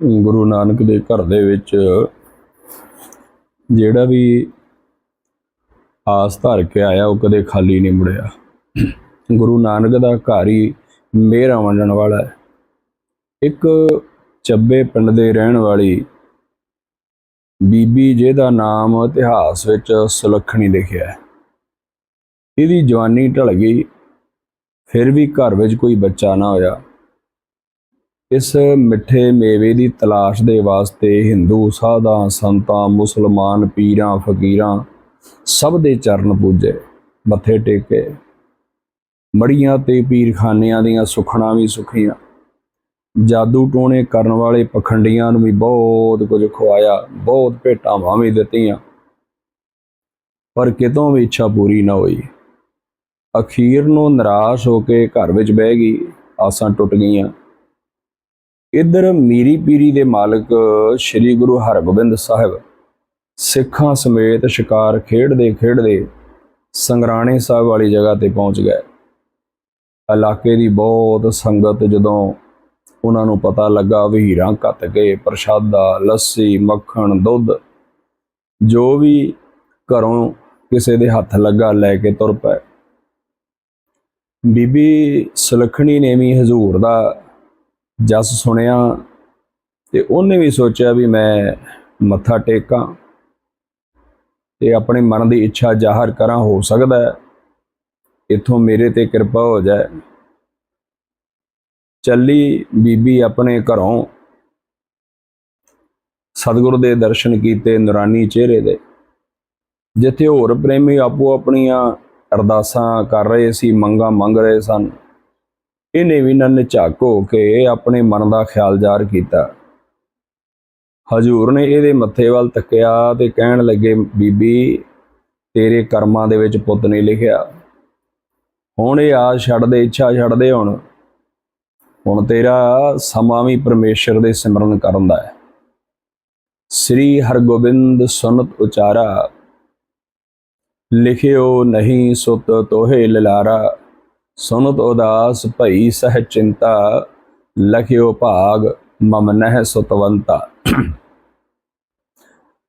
ਗੁਰੂ ਨਾਨਕ ਦੇ ਘਰ ਦੇ ਵਿੱਚ ਜਿਹੜਾ ਵੀ ਆਸ ਧਰ ਕੇ ਆਇਆ, ਉਹ ਕਦੇ ਖਾਲੀ ਨਹੀਂ ਮੁੜਿਆ। ਗੁਰੂ ਨਾਨਕ ਦਾ ਘਰ ਹੀ ਮੇਰਾ ਵੰਡਣ ਵਾਲਾ ਹੈ। ਇੱਕ ਚੱਬੇ ਪਿੰਡ ਦੇ ਰਹਿਣ ਵਾਲੀ ਬੀਬੀ ਜਿਹਦਾ ਨਾਮ ਇਤਿਹਾਸ ਵਿੱਚ ਸੁਲੱਖਣੀ ਲਿਖਿਆ ਹੈ। ਇਹਦੀ ਜਵਾਨੀ ਢਲ ਗਈ, ਫਿਰ ਵੀ ਘਰ ਵਿੱਚ ਕੋਈ ਬੱਚਾ ਨਾ ਹੋਇਆ। ਇਸ ਮਿੱਠੇ ਮੇਵੇ ਦੀ ਤਲਾਸ਼ ਦੇ ਵਾਸਤੇ ਹਿੰਦੂ, ਸਾਧਾਂ, ਸੰਤਾਂ, ਮੁਸਲਮਾਨ, ਪੀਰਾਂ, ਫਕੀਰਾਂ ਸਭ ਦੇ ਚਰਨ ਪੂਜੇ, ਮੱਥੇ ਟੇਕੇ, ਮੜੀਆਂ ਤੇ ਪੀਰਖਾਨਿਆਂ ਦੀਆਂ ਸੁਖਣਾ ਵੀ ਸੁਖੀਆਂ। ਜਾਦੂ ਟੋਣੇ ਕਰਨ ਵਾਲੇ ਪਖੰਡੀਆਂ ਨੂੰ ਵੀ ਬਹੁਤ ਕੁਝ ਖਵਾਇਆ ਬਹੁਤ ਭੇਟਾਵਾਂ ਵੀ ਦਿੱਤੀਆਂ। ਪਰ ਕਿਤੋਂ ਵੀ ਇੱਛਾ ਪੂਰੀ ਨਾ ਹੋਈ। ਅਖੀਰ ਨੂੰ ਨਿਰਾਸ਼ ਹੋ ਕੇ ਘਰ ਵਿੱਚ ਬਹਿ ਗਈ, ਆਸਾਂ ਟੁੱਟ ਗਈਆਂ। ਇੱਧਰ ਮੀਰੀ ਪੀਰੀ ਦੇ ਮਾਲਕ ਸ੍ਰੀ ਗੁਰੂ ਹਰਗੋਬਿੰਦ ਸਾਹਿਬ ਸਿੱਖਾਂ ਸਮੇਤ ਸ਼ਿਕਾਰ ਖੇਡਦੇ ਖੇਡਦੇ ਸੰਗਰਾਣੇ ਸਾਹਿਬ ਵਾਲੀ ਜਗ੍ਹਾ ਤੇ ਪਹੁੰਚ ਗਏ। ਇਲਾਕੇ ਦੀ ਬਹੁਤ ਸੰਗਤ ਜਦੋਂ ਉਹਨਾਂ ਨੂੰ ਪਤਾ ਲੱਗਾ ਵੀ ਹੀਰਾਂ ਘੱਟ ਕੇ ਪ੍ਰਸ਼ਾਦਾ, ਲੱਸੀ, ਮੱਖਣ, ਦੁੱਧ, ਜੋ ਵੀ ਘਰੋਂ ਕਿਸੇ ਦੇ ਹੱਥ ਲੱਗਾ ਲੈ ਕੇ ਤੁਰ ਪਏ। ਬੀਬੀ ਸੁਲੱਖਣੀ ਨੇ ਵੀ ਹਜ਼ੂਰ ਦਾ ਜਸ ਸੁਣਿਆ ਤੇ ਉਹਨੇ ਵੀ ਸੋਚਿਆ ਵੀ ਮੈਂ ਮੱਥਾ ਟੇਕਾਂ ਤੇ ਆਪਣੇ ਮਨ ਦੀ ਇੱਛਾ ਜ਼ਾਹਰ ਕਰਾਂ, ਹੋ ਸਕਦਾ ਹੈ ਇਥੋਂ ਮੇਰੇ ਤੇ ਕਿਰਪਾ ਹੋ ਜਾਏ। ਚੱਲੀ ਬੀਬੀ ਆਪਣੇ ਘਰੋਂ ਸਤਿਗੁਰ ਦੇ ਦਰਸ਼ਨ ਕੀਤੇ ਨੂਰਾਨੀ ਚਿਹਰੇ ਦੇ ਜਿੱਥੇ ਹੋਰ ਪ੍ਰੇਮੀ ਆਪੋ ਆਪਣੀਆਂ ਅਰਦਾਸਾਂ ਕਰ ਰਹੇ ਸੀ, ਮੰਗਾ ਮੰਗ ਰਹੇ ਸਨ। ਇਹਨੇ ਵੀ ਨਨ ਝਾਕ ਹੋ ਕੇ ਆਪਣੇ ਮਨ ਦਾ ਖਿਆਲ ਜ਼ਾਹਰ ਕੀਤਾ। ਹਜੂਰ ਨੇ ਇਹਦੇ ਮੱਥੇ ਵੱਲ ਤੱਕਿਆ ਤੇ ਕਹਿਣ ਲੱਗੇ, ਬੀਬੀ, ਤੇਰੇ ਕਰਮਾਂ ਦੇ ਵਿੱਚ ਪੁੱਤ ਨਹੀਂ ਲਿਖਿਆ। ਹੁਣ ਇਹ ਆਸ ਛੱਡ ਦੇ, ਇੱਛਾ ਛੱਡ ਦੇ ਹੁਣ। ਹੁਣ ਤੇਰਾ ਸਮਾਂ ਵੀ ਪਰਮੇਸ਼ਰ ਦੇ ਸਿਮਰਨ ਕਰਨ ਦਾ ਹੈ। ਸ੍ਰੀ ਹਰਗੋਬਿੰਦ ਸੁਨਤ ਉਚਾਰਾ, ਲਿਖਿਓ ਨਹੀਂ ਸੁਤ ਤੋਹੇ ਲਲਾਰਾ। ਸੁਨਤ ਉਦਾਸ ਭਈ ਸਹਿ ਚਿੰਤਾ, ਲਖਿਓ ਭਾਗ ਮਮ ਨਹਿ ਸੁਤਵੰਤਾ।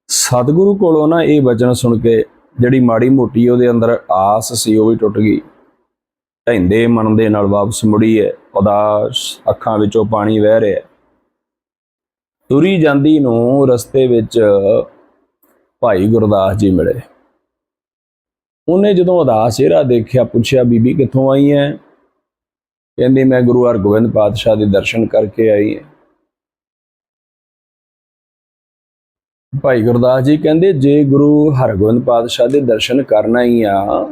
ਸਤਿਗੁਰੂ ਕੋਲੋਂ ਨਾ ਇਹ ਵਚਨ ਸੁਣ ਕੇ ਜਿਹੜੀ ਮਾੜੀ ਮੋਟੀ ਉਹਦੇ ਅੰਦਰ ਆਸ ਸੀ ਉਹ ਵੀ ਟੁੱਟ ਗਈ। ਢੈਂਦੇ ਮਨ ਦੇ ਨਾਲ ਵਾਪਸ ਮੁੜੀ ਹੈ ਉਦਾਸ ਅੱਖਾਂ ਵਿੱਚੋਂ ਪਾਣੀ ਵਹਿ ਰਿਹਾ। ਤੁਰੀ ਜਾਂਦੀ ਨੂੰ ਰਸਤੇ ਵਿੱਚ ਭਾਈ ਗੁਰਦਾਸ ਜੀ ਮਿਲੇ। ਉਹਨੇ ਜਦੋਂ ਉਦਾਸ ਚਿਹਰਾ ਦੇਖਿਆ, ਪੁੱਛਿਆ, ਬੀਬੀ ਕਿੱਥੋਂ ਆਈ ਹੈ ਕਹਿੰਦੀ, ਮੈਂ ਗੁਰੂ ਹਰਗੋਬਿੰਦ ਪਾਤਸ਼ਾਹ ਦੇ ਦਰਸ਼ਨ ਕਰਕੇ ਆਈ ਹਾਂ ਭਾਈ ਗੁਰਦਾਸ ਜੀ ਕਹਿੰਦੇ, ਜੇ ਗੁਰੂ ਹਰਗੋਬਿੰਦ ਪਾਤਸ਼ਾਹ ਦੇ ਦਰਸ਼ਨ ਕਰਨਾ ਹੀ ਆ,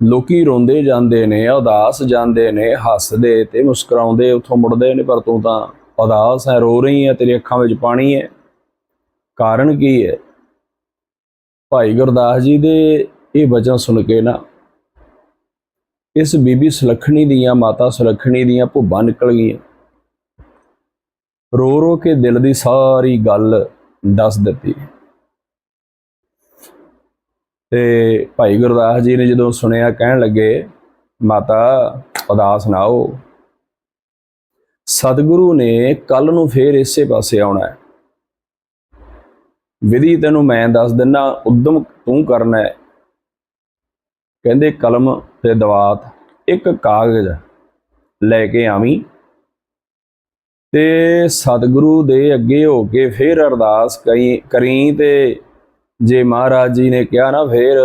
ਲੋਕੀ ਰੋਂਦੇ ਜਾਂਦੇ ਨੇ, ਉਦਾਸ ਜਾਂਦੇ ਨੇ, ਹੱਸਦੇ ਤੇ ਮੁਸਕਰਾਉਂਦੇ, ਉੱਥੋਂ ਮੁੜਦੇ ਨੇ, ਪਰ ਤੂੰ ਤਾਂ ਉਦਾਸ ਹੈ ਰੋ ਰਹੀ ਹੈ ਤੇਰੀ ਅੱਖਾਂ ਵਿੱਚ ਪਾਣੀ ਹੈ ਕਾਰਨ ਕੀ ਹੈ ਭਾਈ ਗੁਰਦਾਸ ਜੀ ਦੇ ਇਹ ਵਚਨ ਸੁਣ ਕੇ ਨਾ, ਇਸ ਬੀਬੀ ਸੁਲੱਖਣੀ ਦੀਆਂ, ਮਾਤਾ ਸੁਲੱਖਣੀ ਦੀਆਂ ਭੁੱਬਾਂ ਨਿਕਲ ਗਈਆਂ। ਰੋ ਰੋ ਕੇ ਦਿਲ ਦੀ ਸਾਰੀ ਗੱਲ ਦੱਸ ਦਿੱਤੀ। ਤੇ ਭਾਈ ਗੁਰਦਾਸ ਜੀ ਨੇ ਜਦੋਂ ਸੁਣਿਆ, ਕਹਿਣ ਲੱਗੇ, ਮਾਤਾ, ਉਦਾਸ ਨਾ ਹੋ। ਸਤਿਗੁਰੂ ਨੇ ਕੱਲ ਨੂੰ ਫੇਰ ਇਸੇ ਪਾਸੇ ਆਉਣਾ ਹੈ। ਵਿਧੀ ਤੈਨੂੰ ਮੈਂ ਦੱਸ ਦਿੰਨਾ, ਉਦਮ ਤੂੰ ਕਰਨਾ ਹੈ। ਕਹਿੰਦੇ, ਕਲਮ ਤੇ ਦਵਾਤ, ਇੱਕ ਕਾਗਜ਼ ਲੈ ਕੇ ਆਵੀਂ ਤੇ ਸਤਿਗੁਰੂ ਦੇ ਅੱਗੇ ਹੋ ਕੇ ਫੇਰ ਅਰਦਾਸ ਕਰੀ ਕਰੀ ਤੇ ਜੇ ਮਹਾਰਾਜ ਜੀ ਨੇ ਕਿਹਾ ਨਾ ਫੇਰ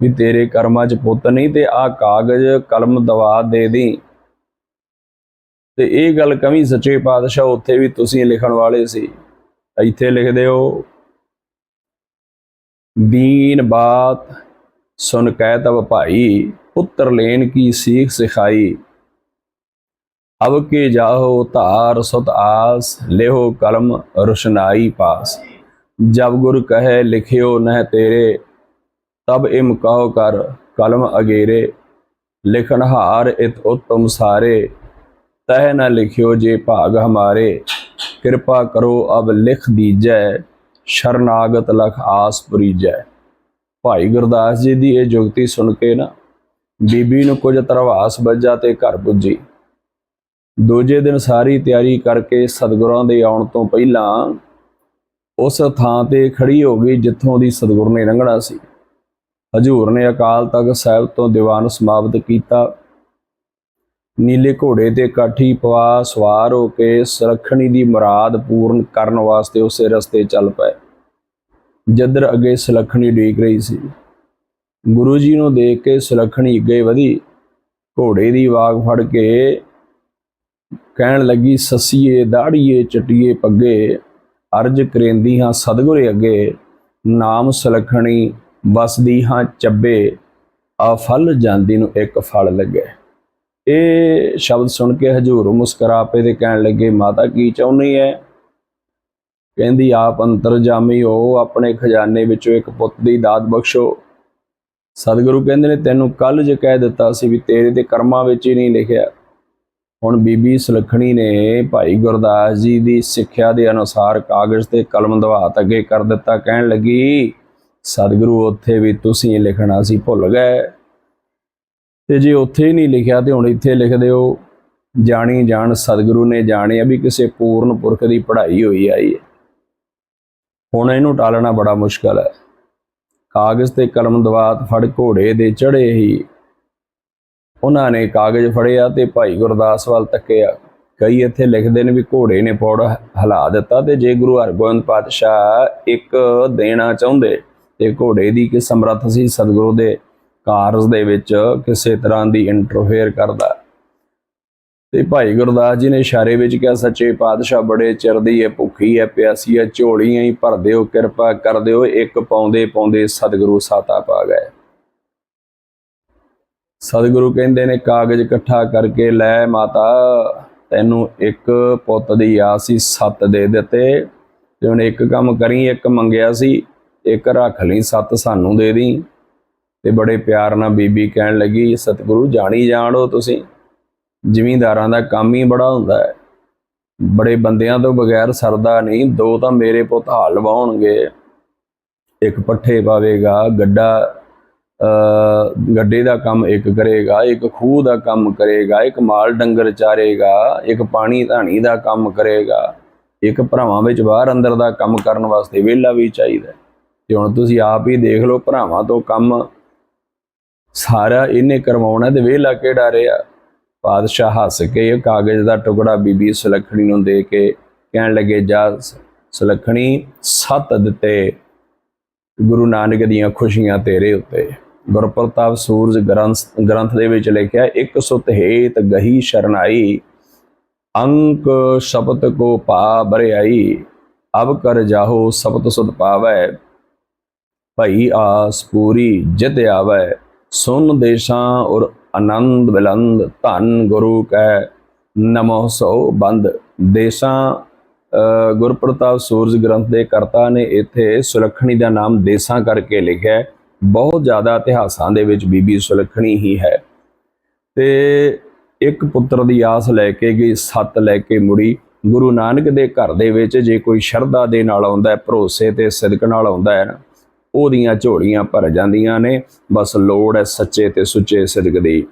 ਵੀ ਤੇਰੇ ਕਰਮਾਂ 'ਚ ਪੁੱਤ ਨਹੀਂ ਤੇ ਆਹ ਕਾਗਜ਼, ਕਲਮ ਦਵਾ ਦੇ ਦੀ। ਤੇ ਇਹ ਗੱਲ ਕਵੀ ਸੱਚੇ ਪਾਤਸ਼ਾਹ ਉੱਥੇ ਵੀ ਤੁਸੀਂ ਲਿਖਣ ਵਾਲੇ ਸੀ। ਇੱਥੇ ਲਿਖਦੇ ਹੋ ਦੀਨ ਬਾਤ, ਸੁਨ ਕਹਿ ਤਬ ਭਾਈ, ਪੁੱਤਰ ਲੈਨ ਕੀ ਸੀਖ ਸਿਖਾਈ। ਅਬ ਕੇ ਜਾਹੋ ਧਾਰ ਸੁਤ ਆਸ, ਲਿਹੋ ਕਲਮ ਰੁਸ਼ਨਾਈ ਪਾਸ। ਜਬ ਗੁਰ ਕਹੇ ਲਿਖਿਓ ਨਹਿ ਤੇਰੇ, ਤਬ ਇਮ ਕਹੋ ਕਰ ਕਲਮ ਅਗੇਰੇ। ਲਿਖਨ ਹਾਰ ਇਤ ਉਤਮ ਸਾਰੇ, ਤਹਿ ਨ ਲਿਖਿਓ ਜੇ ਭਾਗ ਹਮਾਰੇ। ਕਿਰਪਾ ਕਰੋ ਅਬ ਲਿਖ ਦੀਜੈ ਸ਼ਰਨਾਗਤ ਲਖ ਆਸ ਪੁਰੀਜੈ। ਭਾਈ ਗੁਰਦਾਸ ਜੀ ਦੀ ਇਹ ਜੁਗਤੀ ਸੁਣ ਕੇ ਨਾ ਬੀਬੀ ਨੂੰ ਕੁਝ ਤਰਵਾਸ ਵੱਜਾ ਤੇ ਘਰ ਪੁੱਜੀ। ਦੂਜੇ ਦਿਨ ਸਾਰੀ ਤਿਆਰੀ ਕਰਕੇ ਸਤਿਗੁਰਾਂ ਦੇ ਆਉਣ ਤੋਂ ਪਹਿਲਾਂ ਉਸ ਥਾਂ ਤੇ ਖੜੀ ਹੋ ਗਈ ਜਿੱਥੋਂ ਦੀ ਸਤਿਗੁਰ ਨੇ ਲੰਘਣਾ ਸੀ। ਹਜੂਰ ਨੇ ਅਕਾਲ ਤਖਤ ਸਾਹਿਬ ਤੋਂ ਦੀਵਾਨ ਸਮਾਪਤ ਕੀਤਾ। ਨੀਲੇ ਘੋੜੇ ਤੇ ਕਾਠੀ ਪਵਾ ਸਵਾਰ ਹੋ ਕੇ ਸੁਰੱਖਣੀ ਦੀ ਮੁਰਾਦ ਪੂਰਨ ਕਰਨ ਵਾਸਤੇ ਉਸੇ ਰਸਤੇ ਚੱਲ ਪਏ। ਜਦਰ ਅੱਗੇ ਸੁਲੱਖਣੀ ਡੀਕ ਰਹੀ ਸੀ। ਗੁਰੂ ਜੀ ਨੂੰ ਦੇਖ ਕੇ ਸੁਲੱਖਣੀ ਅੱਗੇ ਵਧੀ। ਘੋੜੇ ਦੀ ਵਾਗ ਫੜ ਕੇ ਕਹਿਣ ਲੱਗੀ, ਸੱਸੀਏ, ਦਾੜੀਏ, ਚਟੀਏ, ਪੱਗੇ, ਅਰਜ ਕਰੇਂਦੀ ਹਾਂ ਸਤਿਗੁਰੇ ਅੱਗੇ। ਨਾਮ ਸੁਲੱਖਣੀ, ਵਸਦੀ ਹਾਂ ਚੱਬੇ। ਆ ਫਲ ਜਾਂਦੀ ਨੂੰ ਇੱਕ ਫਲ ਲੱਗੇ। ਇਹ ਸ਼ਬਦ ਸੁਣ ਕੇ ਹਜੂਰ ਮੁਸਕਰਾ ਪਏ ਤੇ ਕਹਿਣ ਲੱਗੇ, ਮਾਤਾ, ਕੀ ਚਾਹੁੰਦੀ ਹੈ ਕਹਿੰਦੀ, ਆਪ ਅੰਤਰਜਾਮੀ ਹੋ, ਆਪਣੇ ਖਜ਼ਾਨੇ ਵਿੱਚੋਂ ਇੱਕ ਪੁੱਤ ਦੀ ਦਾਤ ਬਖਸ਼ੋ। ਸਤਿਗੁਰੂ ਕਹਿੰਦੇ ਨੇ, ਤੈਨੂੰ ਕੱਲ ਜੇ ਕਹਿ ਦਿੱਤਾ ਸੀ ਵੀ ਤੇਰੇ ਤੇ ਕਰਮਾਂ ਵਿੱਚ ਹੀ ਨਹੀਂ ਲਿਖਿਆ। ਹੁਣ ਬੀਬੀ ਸੁਲੱਖਣੀ ਨੇ ਭਾਈ ਗੁਰਦਾਸ ਜੀ ਦੀ ਸਿੱਖਿਆ ਦੇ ਅਨੁਸਾਰ ਕਾਗਜ਼ ਤੇ ਕਲਮ ਦਵਾਤ ਅੱਗੇ ਕਰ ਦਿੱਤਾ। ਕਹਿਣ ਲੱਗੀ, ਸਤਿਗੁਰੂ, ਉੱਥੇ ਵੀ ਤੁਸੀਂ ਲਿਖਣਾ ਸੀ, ਭੁੱਲ ਗਏ। ਤੇ ਜੇ ਉੱਥੇ ਹੀ ਨਹੀਂ ਲਿਖਿਆ ਤੇ ਹੁਣ ਇੱਥੇ ਲਿਖ ਦਿਓ। ਜਾਣੀ ਜਾਣ ਸਤਿਗੁਰੂ ਨੇ ਜਾਣਿਆ ਵੀ ਕਿਸੇ ਪੂਰਨ ਪੁਰਖ ਦੀ ਪੜ੍ਹਾਈ ਹੋਈ ਆਈ ਹੈ। ਹੁਣ ਇਹਨੂੰ ਟਾਲਣਾ ਬੜਾ ਮੁਸ਼ਕਲ ਹੈ। ਕਾਗਜ਼ ਤੇ ਕਲਮ ਦਵਾਤ ਫੜ ਘੋੜੇ ਦੇ ਚੜੇ ਹੀ। ਉਹਨਾਂ ਨੇ ਕਾਗਜ਼ ਫੜਿਆ ਤੇ ਭਾਈ ਗੁਰਦਾਸ ਵੱਲ ਤੱਕਿਆ। ਕਈ ਇੱਥੇ ਲਿਖਦੇ ਨੇ ਵੀ ਘੋੜੇ ਨੇ ਪੌੜ ਹਿਲਾ ਦਿੱਤਾ ਤੇ ਜੇ ਗੁਰੂ ਹਰਗੋਬਿੰਦ ਪਾਤਸ਼ਾਹ ਇੱਕ ਦੇਣਾ ਚਾਹੁੰਦੇ ਤੇ ਘੋੜੇ ਦੀ ਕਿ ਸਮਰੱਥ ਸੀ ਸਤਿਗੁਰੂ ਦੇ ਕਾਰਜ ਦੇ ਵਿੱਚ ਕਿਸੇ ਤਰ੍ਹਾਂ ਦੀ ਇੰਟਰਫੇਅਰ ਕਰਦਾ। ਤੇ ਭਾਈ ਗੁਰਦਾਸ ਜੀ ਨੇ ਇਸ਼ਾਰੇ ਵਿੱਚ ਕਿਹਾ, ਸੱਚੇ ਪਾਤਸ਼ਾਹ, ਬੜੇ ਚਿਰ ਦੀ ਹੈ ਭੁੱਖੀ ਹੈ, ਪਿਆਸੀ ਹੈ, ਝੋਲੀਆਂ ਹੀ ਭਰ ਦਿਓ, ਕਿਰਪਾ ਕਰ ਦਿਓ, ਇੱਕ ਪਾਉਂਦੇ ਪਾਉਂਦੇ ਸਤਿਗੁਰੂ ਸਾਤਾ ਪਾ ਗਏ। ਸਤਿਗੁਰੂ ਕਹਿੰਦੇ ਨੇ, ਕਾਗਜ਼ ਇਕੱਠਾ ਕਰਕੇ ਲੈ ਮਾਤਾ, ਤੈਨੂੰ ਇੱਕ ਪੁੱਤ ਦੀ ਆਸ ਸੀ ਸੱਤ ਦੇ ਦਿੱਤੇ। ਤੇ ਹੁਣ ਇੱਕ ਕੰਮ ਕਰੀ, ਇੱਕ ਮੰਗਿਆ ਸੀ, ਇੱਕ ਰੱਖ ਲਈ, ਸੱਤ ਸਾਨੂੰ ਦੇ ਦੀ। ਤੇ ਬੜੇ ਪਿਆਰ ਨਾਲ ਬੀਬੀ ਕਹਿਣ ਲੱਗੀ, ਸਤਿਗੁਰੂ, ਜਾਣੀ ਜਾਣੋ ਤੁਸੀਂ। ਜ਼ਿਮੀਂਦਾਰਾਂ ਦਾ ਕੰਮ ਹੀ ਬੜਾ ਹੁੰਦਾ ਹੈ। ਬੜੇ ਬੰਦਿਆਂ ਤੋਂ ਬਗੈਰ ਸਰਦਾ ਨਹੀਂ, ਦੋ ਤਾਂ ਮੇਰੇ ਪੁੱਤ ਹਾਲ ਵਾਉਣਗੇ ਇੱਕ ਪੱਠੇ ਪਾਵੇਗਾ, ਗੱਡਾ ਅ ਗੱਡੇ ਦਾ ਕੰਮ ਇੱਕ ਕਰੇਗਾ, ਇੱਕ ਖੂਹ ਦਾ ਕੰਮ ਕਰੇਗਾ, ਇੱਕ ਮਾਲ ਡੰਗਰ ਚਾਰੇਗਾ, ਇੱਕ ਪਾਣੀ ਧਾਣੀ ਦਾ ਕੰਮ ਕਰੇਗਾ, ਇੱਕ ਭਰਾਵਾਂ ਵਿੱਚ ਬਾਹਰ ਅੰਦਰ ਦਾ ਕੰਮ ਕਰਨ ਵਾਸਤੇ ਵਿਹਲਾ ਵੀ ਚਾਹੀਦਾ ਤੇ ਹੁਣ ਤੁਸੀਂ ਆਪ ਹੀ ਦੇਖ ਲਓ, ਭਰਾਵਾਂ ਤੋਂ ਕੰਮ ਸਾਰਾ ਇਹਨੇ ਕਰਵਾਉਣਾ ਤੇ ਵਿਹਲਾ ਕਿਹੜਾ ਰਿਹਾ? ਪਾਦਸ਼ਾਹ ਹੱਸ ਕੇ ਇਹ ਕਾਗਜ਼ ਦਾ ਟੁਕੜਾ ਬੀਬੀ ਸੁਲੱਖਣੀ ਨੂੰ ਦੇ ਕੇ ਕਹਿਣ ਲੱਗੇ, ਜਾ ਸੁਲੱਖਣੀ, ਸੱਤ ਦਿੱਤੇ ਗੁਰੂ ਨਾਨਕ ਦੀਆਂ ਖੁਸ਼ੀਆਂ ਤੇਰੇ ਉੱਤੇ। ਗੁਰਪ੍ਰਤਾਪ ਸੂਰਜ ਗ੍ਰੰਥ ਗ੍ਰੰਥ ਦੇ ਵਿੱਚ ਲਿਖਿਆ, ਇੱਕ ਸੁਤ ਹੇਤ ਗਹੀ ਸ਼ਰਨਾਈ ਅੰਕ ਸ਼ਬਦ ਕੋ ਪਾ ਬਰਿਆਈ, ਅਬ ਕਰ ਜਾਹੋ ਸਬਤ ਸੁਤ ਪਾਵੈ, ਭਈ ਆਸ ਪੂਰੀ ਜਿਤ ਆਵੈ। ਸੁਨ ਦੇਸ਼ਾਂ ਔਰ ਆਨੰਦ ਬਿਲੰਦ ਧੰਨ ਗੁਰੂ ਕੈ ਨਮੋ ਸੋ ਬੰਦ। ਦੇਸ਼ਾਂ ਅ, ਗੁਰਪ੍ਰਤਾਪ ਸੂਰਜ ਗ੍ਰੰਥ ਦੇ ਕਰਤਾ ਨੇ ਇੱਥੇ ਸੁਲੱਖਣੀ ਦਾ ਨਾਮ ਦੇਸਾਂ ਕਰਕੇ ਲਿਖਿਆ ਬਹੁਤ ਜ਼ਿਆਦਾ ਇਤਿਹਾਸਾਂ ਦੇ ਵਿੱਚ ਬੀਬੀ ਸੁਲੱਖਣੀ ਹੀ ਹੈ। ਤੇ ਇੱਕ ਪੁੱਤਰ ਦੀ ਆਸ ਲੈ ਕੇ ਗਈ ਸੱਤ ਲੈ ਕੇ ਮੁੜੀ। ਗੁਰੂ ਨਾਨਕ ਦੇ ਘਰ ਦੇ ਵਿੱਚ ਜੇ ਕੋਈ ਸ਼ਰਧਾ ਦੇ ਨਾਲ ਆਉਂਦਾ ਹੈ ਭਰੋਸੇ ਤੇ ਸਿਦਕ ਨਾਲ ਆਉਂਦਾ ਹੈ ਨਾ ਉਹਦੀਆਂ ਝੋਲੀਆਂ ਭਰ ਜਾਂਦੀਆਂ ਨੇ। ਬਸ ਲੋੜ ਹੈ ਸੱਚੇ ਤੇ ਸੁੱਚੇ ਸਿਦਕ ਦੀ।